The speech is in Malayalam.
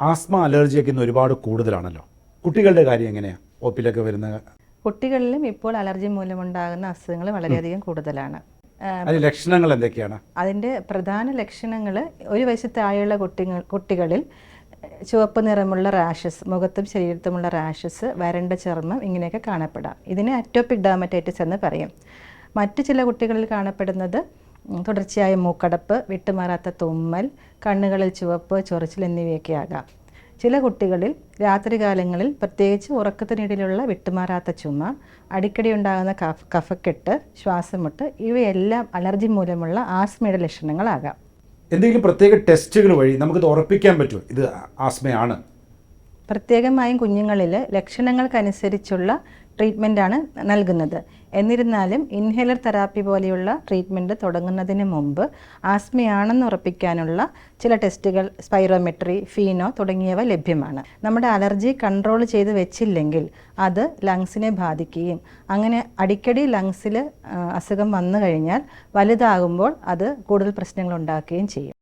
ആസ്മ അലർജിയൊക്കെ ഇന്ന് ഒരുപാട് കൂടുതലാണല്ലോ. കുട്ടികളുടെ കാര്യം എങ്ങനെയാണ് ഒപ്പിലൊക്കെ വരുന്ന കുട്ടികളിലും ഇപ്പോൾ അലർജി മൂലമുണ്ടാകുന്ന അസുഖങ്ങൾ വളരെയധികം കൂടുതലാണ്. ലക്ഷണങ്ങൾ എന്തൊക്കെയാണ്? അതിന്റെ പ്രധാന ലക്ഷണങ്ങൾ ഒരു താഴെയുള്ള കുട്ടികൾ കുട്ടികളിൽ ചുവപ്പ് നിറമുള്ള റാഷസ് മുഖത്തും ശരീരത്തുമുള്ള റാഷസ് വരണ്ട ചർമ്മം ഇങ്ങനെയൊക്കെ കാണപ്പെടാം. ഇതിനെ അറ്റോപിക് ഡാമറ്റൈറ്റിസ് എന്ന് പറയും. മറ്റു ചില കുട്ടികളിൽ കാണപ്പെടുന്നത് തുടർച്ചയായ മൂക്കടപ്പ് വിട്ടുമാറാത്ത തുമ്മൽ കണ്ണുകളിൽ ചുവപ്പ് ചൊറിച്ചിൽ എന്നിവയൊക്കെ ആകാം ചില കുട്ടികളിൽ രാത്രികാലങ്ങളിൽ പ്രത്യേകിച്ച് ഉറക്കത്തിനിടയിലുള്ള വിട്ടുമാറാത്ത ചുമ അടിക്കടി ഉണ്ടാകുന്ന കഫ് കഫക്കെട്ട് ശ്വാസമുട്ട് ഇവയെല്ലാം അലർജി മൂലമുള്ള ആസ്മയുടെ ലക്ഷണങ്ങളാകാം. എന്തെങ്കിലും പ്രത്യേക ടെസ്റ്റുകൾ വഴി നമുക്കിത് ഉറപ്പിക്കാൻ പറ്റുമോ? ഇത് ആസ്മയാണ്. പ്രത്യേകമായും കുഞ്ഞുങ്ങളിൽ ലക്ഷണങ്ങൾക്കനുസരിച്ചുള്ള ട്രീറ്റ്മെന്റാണ് നൽകുന്നത്. എന്നിരുന്നാലും ഇൻഹേലർ തെറാപ്പി പോലെയുള്ള ട്രീറ്റ്മെന്റ് തുടങ്ങുന്നതിന് മുമ്പ് ആസ്മയാണെന്ന് ഉറപ്പിക്കാനുള്ള ചില ടെസ്റ്റുകൾ സ്പൈറോമെട്രി ഫീനോ തുടങ്ങിയവ ലഭ്യമാണ്. നമ്മുടെ അലർജി കൺട്രോൾ ചെയ്ത് വെച്ചില്ലെങ്കിൽ അത് ലങ്സിനെ ബാധിക്കുകയും അങ്ങനെ അടിക്കടി ലങ്സിൽ അസുഖം വന്നു കഴിഞ്ഞാൽ വലുതാകുമ്പോൾ അത് കൂടുതൽ പ്രശ്നങ്ങൾ ഉണ്ടാക്കുകയും ചെയ്യും.